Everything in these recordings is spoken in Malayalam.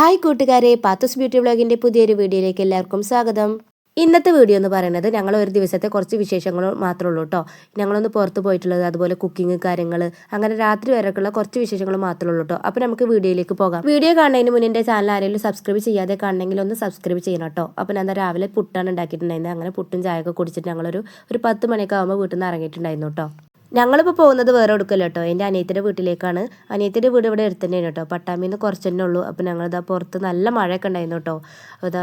ഹായ് കൂട്ടുകാരെ പാത്തസ് ബ്യൂട്ടി വ്ളോഗിന്റെ പുതിയൊരു വീഡിയോയിലേക്ക് എല്ലാവർക്കും സ്വാഗതം. ഇന്നത്തെ വീഡിയോ എന്ന് പറയുന്നത് ഞങ്ങൾ ഒരു ദിവസത്തെ കുറച്ച് വിശേഷങ്ങൾ മാത്രമേ ഉള്ളൂ കേട്ടോ. ഞങ്ങളൊന്ന് പുറത്ത് പോയിട്ടുള്ളത് അതുപോലെ കുക്കിംഗ് കാര്യങ്ങൾ അങ്ങനെ രാത്രി വരെയൊക്കെയുള്ള കുറച്ച് വിശേഷങ്ങൾ മാത്രമേ ഉള്ളൂ കേട്ടോ. അപ്പോൾ നമുക്ക് വീഡിയോയിലേക്ക് പോകാം. വീഡിയോ കാണുന്നതിന് മുന്നേ എന്റെ ചാനൽ ആരെങ്കിലും സബ്സ്ക്രൈബ് ചെയ്യാതെ കാണണമെങ്കിൽ ഒന്ന് സബ്സ്ക്രൈബ് ചെയ്യണം കേട്ടോ. അപ്പോൾ ഞാൻ രാവിലെ പുട്ടാണ് ഉണ്ടാക്കിയിട്ടുണ്ടായിരുന്നത്. അങ്ങനെ പുട്ടും ചായയൊക്കെ കുടിച്ചിട്ട് ഞങ്ങളൊരു ഒരു പത്ത് മണിയൊക്കെ ആകുമ്പോൾ വീട്ടിൽ നിന്ന് ഇറങ്ങിയിട്ടുണ്ടായിരുന്നു കേട്ടോ. ഞങ്ങളിപ്പോൾ പോകുന്നത് വേറെ എടുക്കല്ലോ കേട്ടോ. എന്റെ അനിയത്തിന്റെ വീട്ടിലേക്കാണ്. അനിയത്തിന്റെ വീട് ഇവിടെ അടുത്ത് തന്നെയാണ് കേട്ടോ. പട്ടാമ്പിന്ന് നിന്ന് കുറച്ച് തന്നെ ഉള്ളൂ. അപ്പോൾ ഞങ്ങളിതാ പുറത്ത് നല്ല മഴയൊക്കെ ഉണ്ടായിരുന്നു കേട്ടോ. അതാ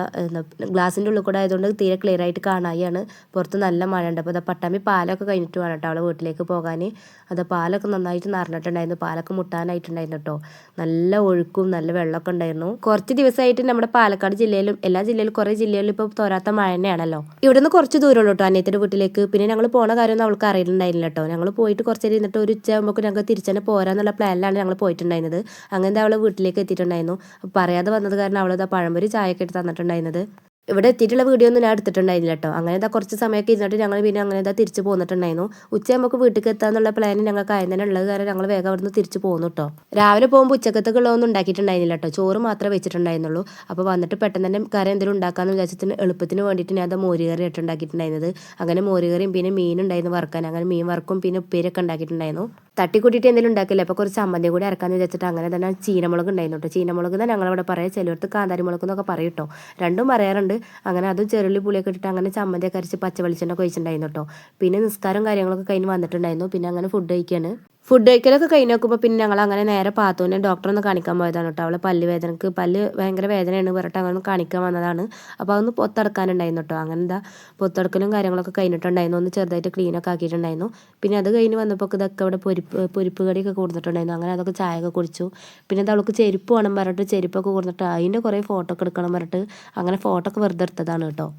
ഗ്ലാസിന്റെ ഉള്ളിൽ കൂടെ ആയതുകൊണ്ട് തീരെ ക്ലിയർ ആയിട്ട് കാണാതെയാണ് പുറത്ത് നല്ല മഴ ഉണ്ട്. അപ്പോൾ അതാ പട്ടാമ്പി പാലൊക്കെ കഴിഞ്ഞിട്ട് വേണം കേട്ടോ അവളെ വീട്ടിലേക്ക് പോകാൻ. അത് പാലൊക്കെ നന്നായിട്ട് നിറഞ്ഞിട്ടുണ്ടായിരുന്നു. പാലൊക്കെ മുട്ടാനായിട്ടുണ്ടായിരുന്നു കേട്ടോ. നല്ല ഒഴുക്കും നല്ല വെള്ളമൊക്കെ ഉണ്ടായിരുന്നു. കുറച്ച് ദിവസമായിട്ട് നമ്മുടെ പാലക്കാട് ജില്ലയിലും എല്ലാ ജില്ലയിലും കുറേ ജില്ലകളിലും ഇപ്പോൾ തോരാത്ത മഴ തന്നെയാണല്ലോ. ഇവിടുന്ന് കുറച്ച് ദൂരമുള്ളൂ കേട്ടോ അനിയത്തിന്റെ വീട്ടിലേക്ക്. പിന്നെ ഞങ്ങൾ പോണ കാര്യമൊന്നും അവൾക്ക് അറിയില്ലായിരുന്നില്ല കേട്ടോ. ഞങ്ങൾ പോയിട്ട് കുറച്ച് നേരം ഇരുന്നിട്ട് ഒരു ഉച്ച ആകുമ്പോൾ ഞങ്ങൾക്ക് തിരിച്ചു തന്നെ പോരാന്നുള്ള പ്ലാനിലാണ് ഞങ്ങൾ പോയിട്ടുണ്ടായിരുന്നത്. അങ്ങനത്തെ അവൾ വീട്ടിലേക്ക് എത്തിയിട്ടുണ്ടായിരുന്നു? പറയാതെ വന്നത് കാരണം അവളത് പഴംപൊരി ചായയൊക്കെ എടുത്ത് തന്നിട്ടുണ്ടായിരുന്നത്. ഇവിടെ എത്തിയിട്ടുള്ള വീഡിയോ ഒന്നും ഞാൻ എടുത്തിട്ടുണ്ടായിരുന്നില്ല കേട്ടോ അങ്ങനെ ഇതാ കുറച്ച് സമയമൊക്കെ ഇരുന്നിട്ട് ഞങ്ങൾ പിന്നെ അങ്ങനെ ഇതാ തിരിച്ച് പോന്നിട്ടുണ്ടായിരുന്നു. ഉച്ച നമുക്ക് വീട്ടിലേക്ക് എത്താന്നുള്ള പ്ലാൻ ഞങ്ങൾക്ക് ആദ്യം തന്നെ ഉള്ളത് കാരണം ഞങ്ങൾ വേഗം അവിടുന്ന് തിരിച്ച് പോകുന്നു കേട്ടോ രാവിലെ പോകുമ്പോൾ ഉച്ചക്കത്തൊക്കെ ഉള്ളതൊന്നും ഉണ്ടാക്കിയിട്ടുണ്ടായിരുന്നില്ല കേട്ടോ ചോറ് മാത്രമേ വെച്ചിട്ടുണ്ടായിരുന്നുള്ളൂ. അപ്പോൾ വന്നിട്ട് പെട്ടെന്ന് തന്നെ കറി എന്തെങ്കിലും ഉണ്ടാക്കാമെന്ന് വിചാരിച്ചിട്ട് എളുപ്പത്തിന് വേണ്ടിയിട്ട് ഞാൻ അത് മോരുകറി ഇട്ട് ഉണ്ടാക്കിയിട്ടുണ്ടായിരുന്നത്. അങ്ങനെ മോരുകറിയും പിന്നെ മീൻ ഉണ്ടായിരുന്നു വറുക്കാൻ. അങ്ങനെ മീൻ വറുക്കും പിന്നെ ഉപ്പേരൊക്കെ ഉണ്ടാക്കിയിട്ടുണ്ടായിരുന്നു. തട്ടിക്കൂട്ടിയിട്ട് എന്തെങ്കിലും ഉണ്ടാക്കില്ല? അപ്പോൾ കുറച്ച് ചമ്മന്തി കൂടി ഇറക്കാന്ന് വെച്ചിട്ട് അങ്ങനെ തന്നെ ചീനമുളക് ഉണ്ടായിരുന്നു കേട്ടോ ചീനമുളക് തന്നെ ഞങ്ങളവിടെ പറയാം ചിലവർക്ക് കാന്താരി മുളക് എന്നൊക്കെ പറയും കേട്ടോ രണ്ടും പറയാറുണ്ട്. അങ്ങനെ അതും ചെറുള്ളി പുളിയൊക്കെ ഇട്ടിട്ട് അങ്ങനെ ചമ്മന്തി അരച്ച് പച്ച വെളിച്ചെണ്ണ കഴിച്ചിട്ടുണ്ടായിരുന്നു കേട്ടോ പിന്നെ നിസ്കാരം കാര്യങ്ങളൊക്കെ കഴിഞ്ഞ് വന്നിട്ടുണ്ടായിരുന്നു. പിന്നെ അങ്ങനെ ഫുഡ് കഴിക്കുകയാണ് ഫുഡ് കഴിക്കലൊക്കെ കഴിഞ്ഞ്. നോക്കുമ്പോൾ പിന്നെ ഞങ്ങൾ അങ്ങനെ നേരെ പാത്തുവിനെ ഡോക്ടറെ ഒന്ന് കാണിക്കാൻ പോയതാണ് കേട്ടോ അവളെ പല്ല് വേദനക്ക് പല്ല് ഭയങ്കര വേദനയാണ് പറഞ്ഞിട്ട് അങ്ങനെ കാണിക്കാൻ വന്നതാണ്. അപ്പോൾ അതൊന്ന് പൊത്തടക്കാനുണ്ടായിരുന്നു കേട്ടോ അങ്ങനെ എന്താ പൊത്തടക്കലും കാര്യങ്ങളൊക്കെ കഴിഞ്ഞിട്ടുണ്ടായിരുന്നു. ഒന്ന് ചെറുതായിട്ട് ക്ലീനൊക്കെ ആക്കിയിട്ടുണ്ടായിരുന്നു. പിന്നെ അത് കഴിഞ്ഞ് വന്നപ്പോൾ ഇതൊക്കെ അവിടെ പൊരിപ്പ് പൊരിപ്പ് കടിയൊക്കെ കൊടുത്തിട്ടുണ്ടായിരുന്നു. അങ്ങനെ അതൊക്കെ ചായയൊക്കെ കുടിച്ചു. പിന്നെ അത് അവൾക്ക് ചെരുപ്പ് വേണം പറഞ്ഞിട്ട് ചെരുപ്പൊക്കെ കൊടുത്തിട്ട് അതിന്റെ കുറേ ഫോട്ടോ ഒക്കെ എടുക്കണം പറഞ്ഞിട്ട് അങ്ങനെ ഫോട്ടോ ഒക്കെ വെറുതെ എടുത്തതാണ് കേട്ടോ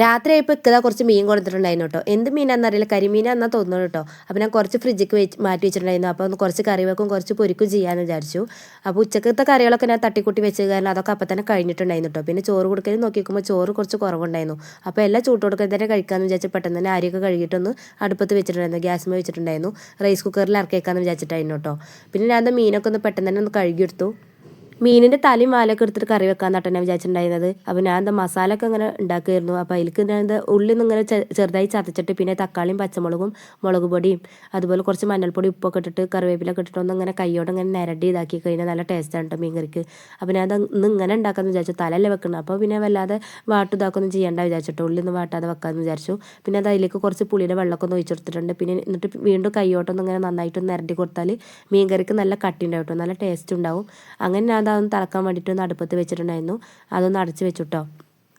രാത്രി ആയപ്പോൾ ഇക്കതാ കുറച്ച് മീൻ കൊടുത്തിട്ടുണ്ടായിരുന്നു കേട്ടോ. എന്ത് മീനാണെന്നറിയില്ല കരിമീനാന്നാ തോന്നുന്നു കേട്ടോ. അപ്പോൾ ഞാൻ കുറച്ച് ഫ്രിഡ്ജിക്ക് വെച്ച് മാറ്റി വെച്ചിട്ടുണ്ടായിരുന്നു. അപ്പോൾ ഒന്ന് കുറച്ച് കറി വെക്കും കുറച്ച് പൊരിക്കും ചെയ്യാമെന്ന് വിചാരിച്ചു. അപ്പോൾ ഉച്ചക്കത്തെ കറികളൊക്കെ ഞാൻ തട്ടിക്കൂട്ടി വെച്ച് കാരണം അതൊക്കെ അപ്പം തന്നെ കഴിഞ്ഞിട്ടുണ്ടായിരുന്നു കേട്ടോ. പിന്നെ ചോറ് കൊടുക്കൽ നോക്കിക്കുമ്പോൾ ചോറ് കുറച്ച് കുറവുണ്ടായിരുന്നു. അപ്പോൾ എല്ലാം ചൂട്ട് കൊടുക്കാൻ തന്നെ കഴിക്കാമെന്ന് വിചാരിച്ച് പെട്ടെന്ന് തന്നെ അരിയൊക്കെ കഴുകിയിട്ടൊന്ന് അടുപ്പത്ത് വെച്ചിട്ടുണ്ടായിരുന്നു. ഗ്യാസ് വെച്ചിട്ടുണ്ടായിരുന്നു. റൈസ് കുക്കറിൽ ഇറക്കിയേക്കാമെന്ന് വിചാരിച്ചിട്ടായിരുന്നു കേട്ടോ. പിന്നെ ഞാൻ മീനൊക്കെ ഒന്ന് പെട്ടെന്ന് തന്നെ ഒന്ന് കഴുകിയെടുത്തു. മീനിന്റെ തലയും വാലൊക്കെ എടുത്തിട്ട് കറി വെക്കാൻ നട്ടെന്നെ വിചാരിച്ചിട്ടുണ്ടായിരുന്നത്. അപ്പോൾ ഞാൻ എന്താ മസാല ഒക്കെ ഇങ്ങനെ ഉണ്ടാക്കുമായിരുന്നു അപ്പോൾ അതിലേക്ക് ഞാൻ ഉള്ളിൽ നിന്ന് ഇങ്ങനെ ചെറുതായി ചതച്ചിട്ട് പിന്നെ തക്കാളിയും പച്ചമുളകും മുളക് പൊടിയും അതുപോലെ കുറച്ച് മഞ്ഞൾപ്പൊടി ഉപ്പൊക്കെ ഇട്ടിട്ട് കറിവേപ്പിലൊക്കെ ഇട്ടിട്ട് ഒന്ന് ഇങ്ങനെ കൈയോടെ ഇങ്ങനെ നിരടി ഇതാക്കി കഴിഞ്ഞാൽ നല്ല ടേസ്റ്റാണ് കേട്ടോ മീൻകറിക്ക്. അപ്പോൾ ഞാൻ ഇന്ന് ഇങ്ങനെ ഉണ്ടാക്കാമെന്ന് വിചാരിച്ചു തലല്ലേ വെക്കണം. അപ്പോൾ പിന്നെ വല്ലാതെ വാട്ട് ഇതാക്കൊന്നും ചെയ്യേണ്ട വിചാരിച്ചിട്ട് ഉള്ളിൽ നിന്ന് വാട്ടാതെ വെക്കാന്ന് വിചാരിച്ചു. പിന്നെ അത് അതിലേക്ക് കുറച്ച് പുളിയുടെ വെള്ളമൊക്കെ ഒന്ന് ഒഴിച്ചെടുത്തിട്ടുണ്ട് പിന്നെ എന്നിട്ട് വീണ്ടും കയ്യോട്ടൊന്നും ഇങ്ങനെ നന്നായിട്ടൊന്ന് നിരടി കൊടുത്താൽ മീൻകറിക്ക് നല്ല കട്ടി ഉണ്ടാവും നല്ല ടേസ്റ്റ് ഉണ്ടാവും. അങ്ങനെ ഞാൻ അതൊന്ന് തിളക്കാൻ വേണ്ടിയിട്ട് ഒന്ന് അടുപ്പത്ത് വെച്ചിട്ടുണ്ടായിരുന്നു. അതൊന്ന് അടച്ച് വെച്ചുട്ടോ.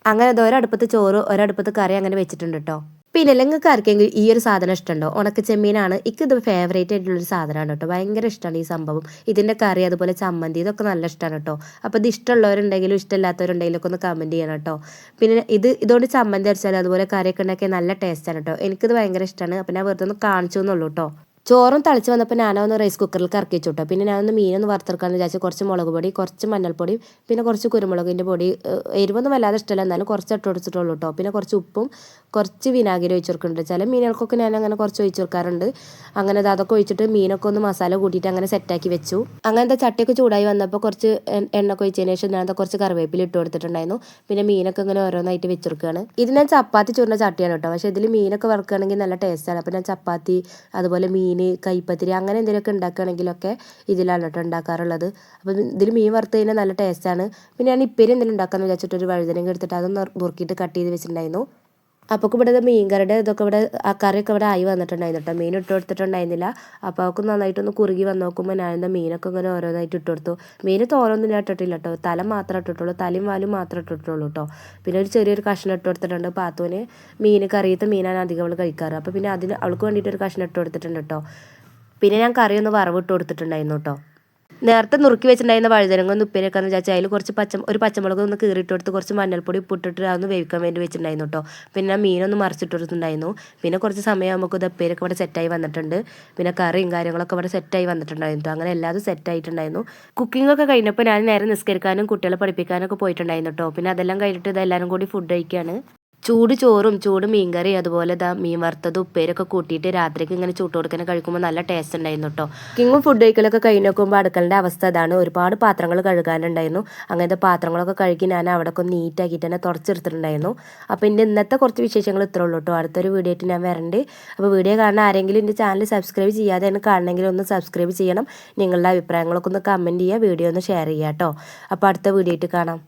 അങ്ങനെ അത് ഒരടുപ്പത്ത് ചോറ് ഒരടുപ്പത്ത് കറി അങ്ങനെ വെച്ചിട്ടുണ്ട് കേട്ടോ പിന്നെ നിങ്ങൾക്ക് ആർക്കെങ്കിലും ഈ ഒരു സാധനം ഇഷ്ടമുണ്ടോ? ഉണക്ക ചെമ്മീനാണ് എനിക്ക് ഇത് ഫേവറേറ്റ് ആയിട്ടുള്ളൊരു സാധനമാണ് കേട്ടോ ഭയങ്കര ഇഷ്ടമാണ് ഈ സംഭവം. ഇതിന്റെ കറി അതുപോലെ ചമ്മന്തി ഇതൊക്കെ നല്ല ഇഷ്ടമാണ് കേട്ടോ അപ്പോൾ ഇത് ഇഷ്ടമുള്ളവരുണ്ടെങ്കിലും ഇഷ്ടമില്ലാത്തവരുണ്ടെങ്കിലും ഒക്കെ ഒന്ന് കമന്റ് ചെയ്യണം കേട്ടോ പിന്നെ ഇത് ഇതുകൊണ്ട് ചമ്മന്തി അടിച്ചാലും അതുപോലെ കറിയൊക്കെ ഉണ്ടാക്കിയാൽ നല്ല ടേസ്റ്റാണ് കേട്ടോ എനിക്കിത് ഭയങ്കര ഇഷ്ടമാണ് അപ്പം ഞാൻ വെറുതെ ഒന്ന് കാണിച്ചു എന്നുള്ളൂ കേട്ടോ ചോറും തളിച്ച് വന്നപ്പോൾ ഞാനൊന്ന് റൈസ് കുക്കറിൽ കറക്കി വെച്ചു കേട്ടോ പിന്നെ ഞാനൊന്ന് മീനൊന്ന് വറുത്തെടുക്കാമെന്ന് വിചാരിച്ചു കുറച്ച് മുളക് പൊടി കുറച്ച് മഞ്ഞൾപ്പൊടി പിന്നെ കുറച്ച് കുരുമുളകിന്റെ പൊടി എരിവൊന്നും വല്ലാതെ ഇഷ്ടമല്ല. എന്നാലും കുറച്ച് ഇട്ട് കൊടുത്തിട്ടുള്ളൂ കേട്ടോ പിന്നെ കുറച്ച് ഉപ്പും കുറച്ച് വിനാഗിരി ഒഴിച്ചു കൊടുക്കുന്നുണ്ട്. ചില മീനുകൾക്കൊക്കെ ഞാൻ അങ്ങനെ കുറച്ച് ഒഴിച്ചു കൊടുക്കാറുണ്ട്. അങ്ങനെ അതൊക്കെ ഒഴിച്ചിട്ട് മീനൊക്കെ ഒന്ന് മസാല കൂട്ടിയിട്ട് അങ്ങനെ സെറ്റാക്കി വെച്ചു. അങ്ങനത്തെ ചട്ടിയൊക്കെ ചൂടായി വന്നപ്പോൾ കുറച്ച് എണ്ണ ഒഴിച്ചതിന് ശേഷം ഞാനത് കുറച്ച് കറിവേപ്പില ഇട്ട് കൊടുത്തിട്ടുണ്ടായിരുന്നു. പിന്നെ മീനൊക്കെ ഇങ്ങനെ ഓരോന്നായിട്ട് വെച്ചെടുക്കുകയാണ് ഇത് ഞാൻ ചപ്പാത്തി ചൂടുന്ന ചട്ടിയാണ് കേട്ടോ പക്ഷേ ഇതിൽ മീനൊക്കെ വറുക്കുകയാണെങ്കിൽ നല്ല ടേസ്റ്റാണ് അപ്പോൾ ഞാൻ ചപ്പാത്തി അതുപോലെ മീൻ മീൻ കൈപ്പത്തിരി അങ്ങനെ എന്തെങ്കിലുമൊക്കെ ഉണ്ടാക്കുകയാണെങ്കിലൊക്കെ ഇതിലാണ് കേട്ടോ ഉണ്ടാക്കാറുള്ളത്. അപ്പോൾ ഇതിൽ മീൻ വറുത്ത് കഴിഞ്ഞാൽ നല്ല ടേസ്റ്റാണ് പിന്നെ ഞാൻ ഇപ്പേരി എന്തെങ്കിലും ഉണ്ടാക്കാമെന്ന് വിചാരിച്ചിട്ട് ഒരു വഴുതനങ്ങ എടുത്തിട്ട് അതൊന്ന് നുറുക്കിയിട്ട് കട്ട് ചെയ്ത് വെച്ചിട്ടുണ്ടായിരുന്നു. അപ്പോൾ ഇവിടെ മീൻകറിയുടെ ഇതൊക്കെ ഇവിടെ ആ കറിയൊക്കെ ഇവിടെ ആയി വന്നിട്ടുണ്ടായിരുന്നു കേട്ടോ മീൻ ഇട്ട് കൊടുത്തിട്ടുണ്ടായിരുന്നില്ല. അപ്പോൾ അവൾക്ക് നന്നായിട്ടൊന്ന് കുറുകി വന്ന് നോക്കുമ്പോൾ ഞാൻ എന്താ മീനൊക്കെ ഇങ്ങനെ ഓരോന്നായിട്ട് ഇട്ട് കൊടുത്തു. മീൻ തോരൊന്നും ഞാൻ ഇട്ടിട്ടില്ല കേട്ടോ തല മാത്രമേ ഇട്ടിട്ടുള്ളൂ. തലയും വാലും മാത്രമേ ഇട്ടിട്ടുള്ളൂ കേട്ടോ പിന്നെ ഒരു ചെറിയൊരു കഷ്ണം ഇട്ട് കൊടുത്തിട്ടുണ്ട്. പാത്തുവിന് മീൻ കറിയത്തെ മീനാണ് അധികം അവൾ കഴിക്കാറ്. അപ്പോൾ പിന്നെ അതിന് അവൾക്ക് വേണ്ടിയിട്ട് ഒരു കഷ്ണം ഇട്ട് കൊടുത്തിട്ടുണ്ട് കേട്ടോ പിന്നെ ഞാൻ കറിയൊന്ന് വറവിട്ട് കൊടുത്തിട്ടുണ്ടായിരുന്നു കേട്ടോ നേരത്തെ നുറുക്കി വെച്ചിട്ടുണ്ടായിരുന്ന വഴുതനങ്ങ ഒന്ന് ഉപ്പേരൊക്കെന്ന് വിചാരിച്ചാൽ അതിൽ കുറച്ച് പച്ച ഒരു പച്ചമുളക് ഒന്ന് കീറിയിട്ട് കൊടുത്ത് കുറച്ച് മഞ്ഞൾപ്പൊടി ഉപ്പിട്ടിട്ട് അതൊന്ന് വേവിക്കാൻ വേണ്ടി വെച്ചിട്ടുണ്ടായിരുന്നു കേട്ടോ. പിന്നെ മീനൊന്ന് മറിച്ചിട്ട് കൊടുത്തിട്ടുണ്ടായിരുന്നു പിന്നെ കുറച്ച് സമയം നമുക്ക് ഇത് ഉപ്പേരൊക്കെ ഇവിടെ സെറ്റായി വന്നിട്ടുണ്ട്. പിന്നെ കറിയും കാര്യങ്ങളൊക്കെ ഇവിടെ സെറ്റായി വന്നിട്ടുണ്ടായിരുന്നു അങ്ങനെ എല്ലാതും സെറ്റായിട്ടുണ്ടായിരുന്നു. കുക്കിംഗ് ഒക്കെ കഴിഞ്ഞപ്പോൾ ഞാൻ നേരെ നിസ്കരിക്കാനും കുട്ടികളെ പഠിപ്പിക്കാനൊക്കെ പോയിട്ടുണ്ടായിരുന്നു കേട്ടോ. പിന്നെ അതെല്ലാം കഴിഞ്ഞിട്ട് ഇതെല്ലാവരും കൂടി ഫുഡ് കഴിക്കുകയാണ് ചൂട് ചോറും ചൂട് മീൻകറി അതുപോലെ ദാ മീൻ വറുത്തത് ഉപ്പേരൊക്കെ കൂട്ടിയിട്ട് രാത്രിക്ക് ഇങ്ങനെ ചൂട്ട് കൊടുക്കുന്ന കഴിക്കുമ്പോൾ നല്ല ടേസ്റ്റ് ഉണ്ടായിരുന്നു കേട്ടോ കിങ്ങും ഫുഡ് കഴിക്കലൊക്കെ കഴിഞ്ഞ് നോക്കുമ്പോൾ അടുക്കളന്റെ അവസ്ഥ അതാണ് ഒരുപാട് പാത്രങ്ങൾ കഴുകാനുണ്ടായിരുന്നു. അങ്ങനത്തെ പാത്രങ്ങളൊക്കെ കഴുകി ഞാൻ അവിടെ ഒക്കെ നീറ്റാക്കിയിട്ട് തന്നെ തുടച്ചെടുത്തിട്ടുണ്ടായിരുന്നു അപ്പോൾ എന്റെ ഇന്നത്തെ കുറച്ച് വിശേഷങ്ങൾ ഇത്രേ ഉള്ളൂ കേട്ടോ അടുത്തൊരു വീഡിയോ ആയിട്ട് ഞാൻ വരണ്ട്. അപ്പോൾ വീഡിയോ കാണാൻ ആരെങ്കിലും എന്റെ ചാനൽ സബ്സ്ക്രൈബ് ചെയ്യാതെ തന്നെ കാണണമെങ്കിൽ ഒന്ന് സബ്സ്ക്രൈബ് ചെയ്യണം. നിങ്ങളുടെ അഭിപ്രായങ്ങളൊക്കെ ഒന്ന് കമന്റ് ചെയ്യുക വീഡിയോ ഒന്ന് ഷെയർ ചെയ്യാം കേട്ടോ അപ്പോൾ അടുത്ത വീഡിയോ ആയിട്ട് കാണാം.